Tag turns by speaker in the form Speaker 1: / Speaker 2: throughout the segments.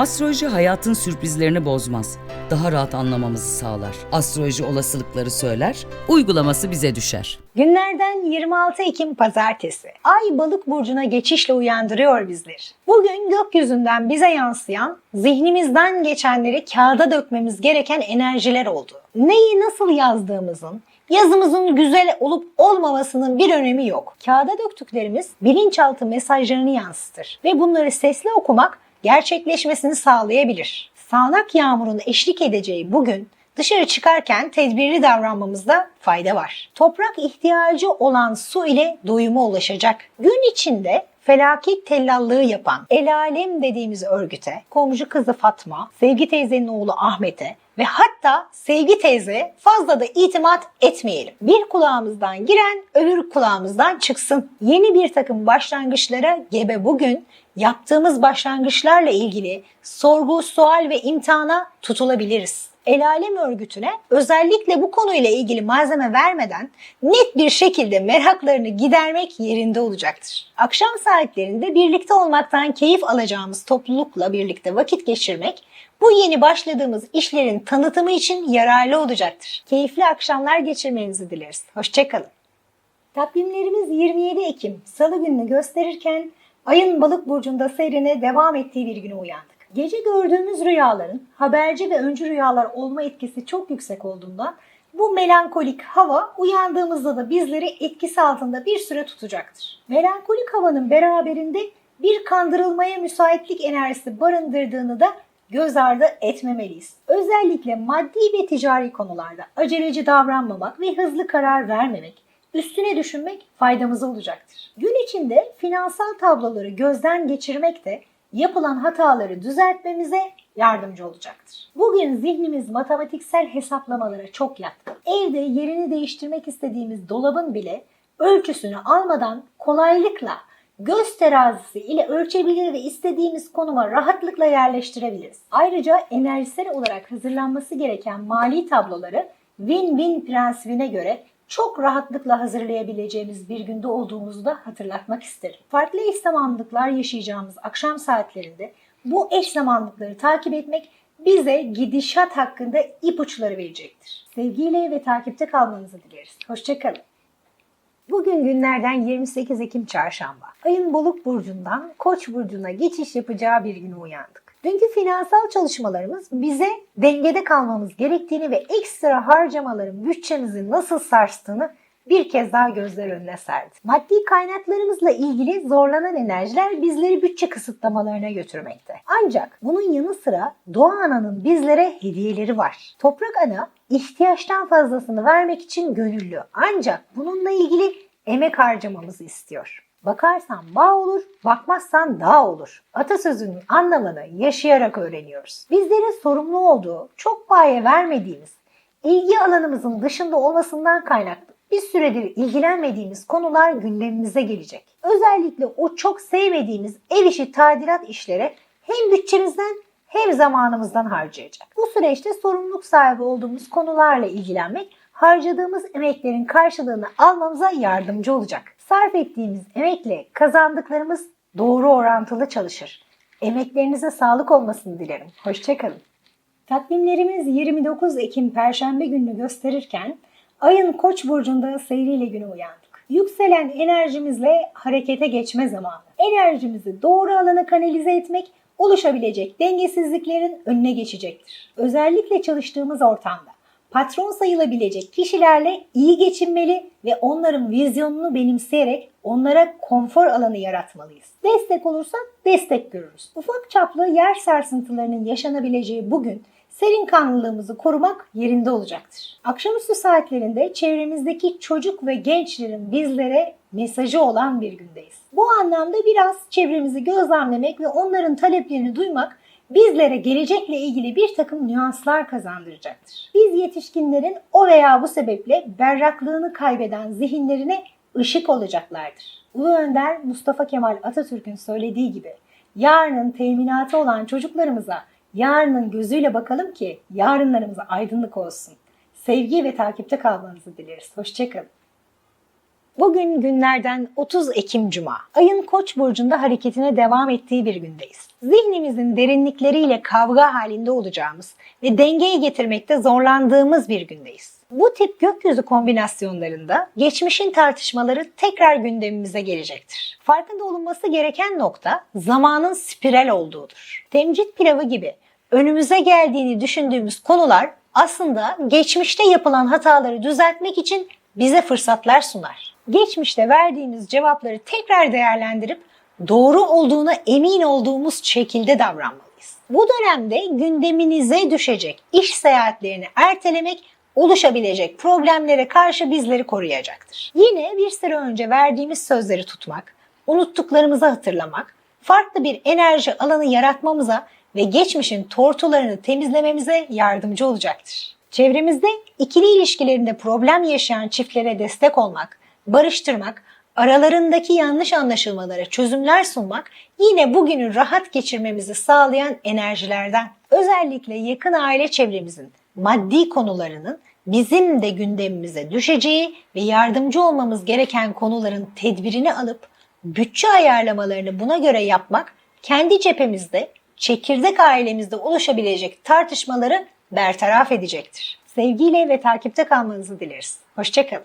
Speaker 1: Astroloji hayatın sürprizlerini bozmaz. Daha rahat anlamamızı sağlar. Astroloji olasılıkları söyler, uygulaması bize düşer.
Speaker 2: Günlerden 26 Ekim Pazartesi. Ay balık burcuna geçişle uyandırıyor bizleri. Bugün gökyüzünden bize yansıyan, zihnimizden geçenleri kağıda dökmemiz gereken enerjiler oldu. Neyi nasıl yazdığımızın, yazımızın güzel olup olmamasının bir önemi yok. Kağıda döktüklerimiz bilinçaltı mesajlarını yansıtır ve bunları sesli okumak gerçekleşmesini sağlayabilir. Sağanak yağmurun eşlik edeceği bugün dışarı çıkarken tedbirli davranmamızda fayda var. Toprak ihtiyacı olan su ile doyuma ulaşacak. Gün içinde felaket tellallığı yapan El Alem dediğimiz örgüte, komşu kızı Fatma, Sevgi teyzenin oğlu Ahmet'e ve hatta Sevgi teyze fazla da itimat etmeyelim. Bir kulağımızdan giren öbür kulağımızdan çıksın. Yeni bir takım başlangıçlara gebe bugün yaptığımız başlangıçlarla ilgili sorgu, sual ve imtihana tutulabiliriz. El Alem örgütüne özellikle bu konuyla ilgili malzeme vermeden net bir şekilde meraklarını gidermek yerinde olacaktır. Akşam saatlerinde birlikte olmaktan keyif alacağımız toplulukla birlikte vakit geçirmek bu yeni başladığımız işlerin tanıtımı için yararlı olacaktır. Keyifli akşamlar geçirmenizi dileriz. Hoşçakalın. Takvimlerimiz 27 Ekim Salı gününü gösterirken ayın balık burcunda seyrine devam ettiği bir güne uyandık. Gece gördüğümüz rüyaların haberci ve öncü rüyalar olma etkisi çok yüksek olduğundan bu melankolik hava uyandığımızda da bizleri etkisi altında bir süre tutacaktır. Melankolik havanın beraberinde bir kandırılmaya müsaitlik enerjisi barındırdığını da göz ardı etmemeliyiz. Özellikle maddi ve ticari konularda aceleci davranmamak ve hızlı karar vermemek, üstüne düşünmek faydamıza olacaktır. Gün içinde finansal tabloları gözden geçirmek de yapılan hataları düzeltmemize yardımcı olacaktır. Bugün zihnimiz matematiksel hesaplamalara çok yatkın. Evde yerini değiştirmek istediğimiz dolabın bile ölçüsünü almadan kolaylıkla göz terazisi ile ölçebilir ve istediğimiz konuma rahatlıkla yerleştirebiliriz. Ayrıca enerjisel olarak hazırlanması gereken mali tabloları win-win prensibine göre çok rahatlıkla hazırlayabileceğimiz bir günde olduğumuzu da hatırlatmak isterim. Farklı eş zamanlılıklar yaşayacağımız akşam saatlerinde bu eş zamanlıkları takip etmek bize gidişat hakkında ipuçları verecektir. Sevgiyle ve takipte kalmanızı dileriz. Hoşçakalın. Bugün günlerden 28 Ekim Çarşamba. Ayın Balık burcundan Koç burcuna geçiş yapacağı bir güne uyandık. Dünkü finansal çalışmalarımız bize dengede kalmamız gerektiğini ve ekstra harcamaların bütçemizi nasıl sarstığını bir kez daha gözler önüne serdi. Maddi kaynaklarımızla ilgili zorlanan enerjiler bizleri bütçe kısıtlamalarına götürmekte. Ancak bunun yanı sıra Doğa Ana'nın bizlere hediyeleri var. Toprak Ana ihtiyaçtan fazlasını vermek için gönüllü. Ancak bununla ilgili emek harcamamızı istiyor. Bakarsan bağ olur, bakmazsan dağ olur. Atasözünün anlamını yaşayarak öğreniyoruz. Bizlerin sorumlu olduğu, çok paye vermediğimiz, ilgi alanımızın dışında olmasından kaynaklı bir süredir ilgilenmediğimiz konular gündemimize gelecek. Özellikle o çok sevmediğimiz ev işi tadilat işlere hem bütçemizden hem zamanımızdan harcayacak. Bu süreçte sorumluluk sahibi olduğumuz konularla ilgilenmek harcadığımız emeklerin karşılığını almamıza yardımcı olacak. Sarf ettiğimiz emekle kazandıklarımız doğru orantılı çalışır. Emeklerinize sağlık olmasını dilerim. Hoşçakalın. Takvimlerimiz 29 Ekim Perşembe gününü gösterirken ayın Koç burcunda seyriyle güne uyandık. Yükselen enerjimizle harekete geçme zamanı. Enerjimizi doğru alana kanalize etmek oluşabilecek dengesizliklerin önüne geçecektir. Özellikle çalıştığımız ortamda patron sayılabilecek kişilerle iyi geçinmeli ve onların vizyonunu benimseyerek onlara konfor alanı yaratmalıyız. Destek olursak destek görürüz. Ufak çaplı yer sarsıntılarının yaşanabileceği bugün serin kanlılığımızı korumak yerinde olacaktır. Akşamüstü saatlerinde çevremizdeki çocuk ve gençlerin bizlere mesajı olan bir gündeyiz. Bu anlamda biraz çevremizi gözlemlemek ve onların taleplerini duymak bizlere gelecekle ilgili bir takım nüanslar kazandıracaktır. Biz yetişkinlerin o veya bu sebeple berraklığını kaybeden zihinlerine ışık olacaklardır. Ulu Önder Mustafa Kemal Atatürk'ün söylediği gibi yarının teminatı olan çocuklarımıza yarının gözüyle bakalım ki yarınlarımız aydınlık olsun. Sevgi ve takipte kalmanızı dileriz. Hoşçakalın. Bugün günlerden 30 Ekim Cuma. Ayın Koç burcunda hareketine devam ettiği bir gündeyiz. Zihnimizin derinlikleriyle kavga halinde olacağımız ve dengeyi getirmekte zorlandığımız bir gündeyiz. Bu tip gökyüzü kombinasyonlarında geçmişin tartışmaları tekrar gündemimize gelecektir. Farkında olunması gereken nokta zamanın spiral olduğudur. Temcit pilavı gibi önümüze geldiğini düşündüğümüz konular aslında geçmişte yapılan hataları düzeltmek için bize fırsatlar sunar. Geçmişte verdiğimiz cevapları tekrar değerlendirip doğru olduğuna emin olduğumuz şekilde davranmalıyız. Bu dönemde gündeminize düşecek iş seyahatlerini ertelemek oluşabilecek problemlere karşı bizleri koruyacaktır. Yine bir süre önce verdiğimiz sözleri tutmak, unuttuklarımızı hatırlamak, farklı bir enerji alanı yaratmamıza ve geçmişin tortularını temizlememize yardımcı olacaktır. Çevremizde ikili ilişkilerinde problem yaşayan çiftlere destek olmak, barıştırmak, aralarındaki yanlış anlaşılmalara çözümler sunmak yine bugünü rahat geçirmemizi sağlayan enerjilerden. Özellikle yakın aile çevremizin maddi konularının bizim de gündemimize düşeceği ve yardımcı olmamız gereken konuların tedbirini alıp bütçe ayarlamalarını buna göre yapmak kendi cephemizde, çekirdek ailemizde oluşabilecek tartışmaları bertaraf edecektir. Sevgiyle ve takipte kalmanızı dileriz. Hoşçakalın.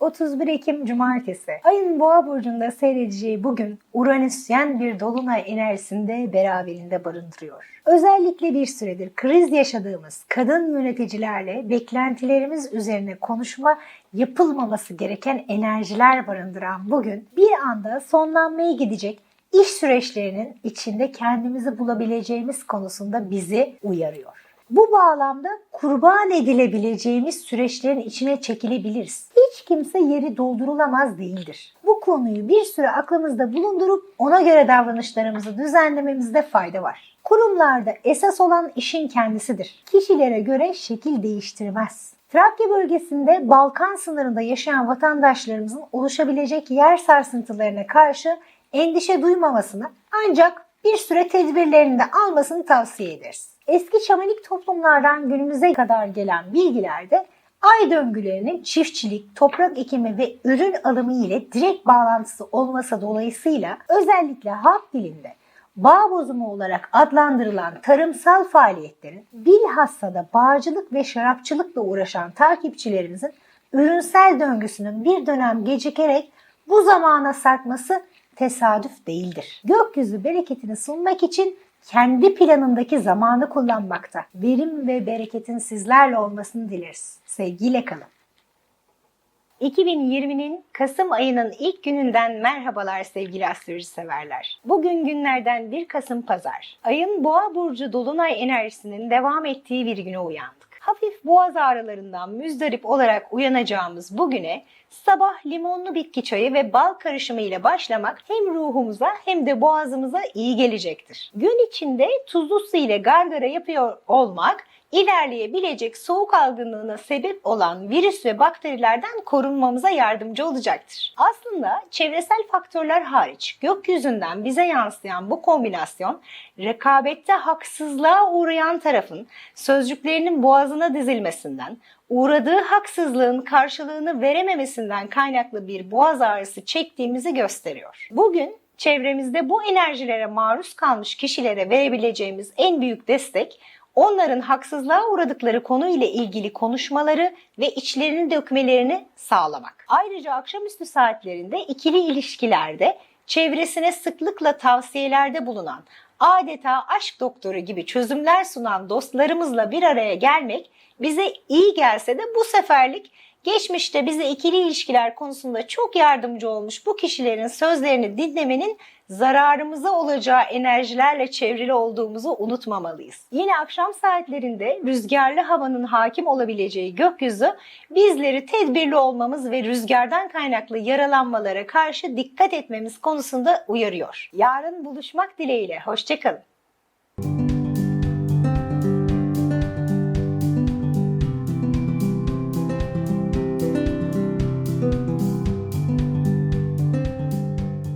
Speaker 2: 31 Ekim Cumartesi. Ayın Boğa burcunda seyredeceği bugün Uranüsyen bir dolunay enerjisinde beraberinde barındırıyor. Özellikle bir süredir kriz yaşadığımız kadın yöneticilerle beklentilerimiz üzerine konuşma yapılmaması gereken enerjiler barındıran bugün bir anda sonlanmaya gidecek iş süreçlerinin içinde kendimizi bulabileceğimiz konusunda bizi uyarıyor. Bu bağlamda kurban edilebileceğimiz süreçlerin içine çekilebiliriz. Hiç kimse yeri doldurulamaz değildir. Bu konuyu bir süre aklımızda bulundurup ona göre davranışlarımızı düzenlememizde fayda var. Kurumlarda esas olan işin kendisidir. Kişilere göre şekil değiştirmez. Trakya bölgesinde Balkan sınırında yaşayan vatandaşlarımızın oluşabilecek yer sarsıntılarına karşı endişe duymamasını ancak bir süre tedbirlerini de almasını tavsiye ederiz. Eski şamanik toplumlardan günümüze kadar gelen bilgilerde ay döngülerinin çiftçilik, toprak ekimi ve ürün alımı ile direkt bağlantısı olması dolayısıyla özellikle halk dilinde bağ bozumu olarak adlandırılan tarımsal faaliyetlerin bilhassa da bağcılık ve şarapçılıkla uğraşan takipçilerimizin ürünsel döngüsünün bir dönem gecikerek bu zamana sarkması tesadüf değildir. Gökyüzü bereketini sunmak için kendi planındaki zamanı kullanmakta. Verim ve bereketin sizlerle olmasını dileriz. Sevgiyle kalın. 2020'nin Kasım ayının ilk gününden merhabalar sevgili astroloji severler. Bugün günlerden 1 Kasım Pazar. Ayın Boğa burcu dolunay enerjisinin devam ettiği bir güne uyandık. Hafif boğaz ağrılarından müzdarip olarak uyanacağımız bugüne sabah limonlu bitki çayı ve bal karışımı ile başlamak hem ruhumuza hem de boğazımıza iyi gelecektir. Gün içinde tuzlu su ile gargara yapıyor olmak ilerleyebilecek soğuk algınlığına sebep olan virüs ve bakterilerden korunmamıza yardımcı olacaktır. Aslında çevresel faktörler hariç gökyüzünden bize yansıyan bu kombinasyon rekabette haksızlığa uğrayan tarafın sözcüklerinin boğazına dizilmesinden, uğradığı haksızlığın karşılığını verememesinden kaynaklı bir boğaz ağrısı çektiğimizi gösteriyor. Bugün çevremizde bu enerjilere maruz kalmış kişilere verebileceğimiz en büyük destek onların haksızlığa uğradıkları konu ile ilgili konuşmaları ve içlerini dökmelerini sağlamak. Ayrıca akşamüstü saatlerinde ikili ilişkilerde çevresine sıklıkla tavsiyelerde bulunan adeta aşk doktoru gibi çözümler sunan dostlarımızla bir araya gelmek bize iyi gelse de bu seferlik geçmişte bize ikili ilişkiler konusunda çok yardımcı olmuş bu kişilerin sözlerini dinlemenin zararımıza olacağı enerjilerle çevrili olduğumuzu unutmamalıyız. Yine akşam saatlerinde rüzgarlı havanın hakim olabileceği gökyüzü bizleri tedbirli olmamız ve rüzgardan kaynaklı yaralanmalara karşı dikkat etmemiz konusunda uyarıyor. Yarın buluşmak dileğiyle. Hoşçakalın.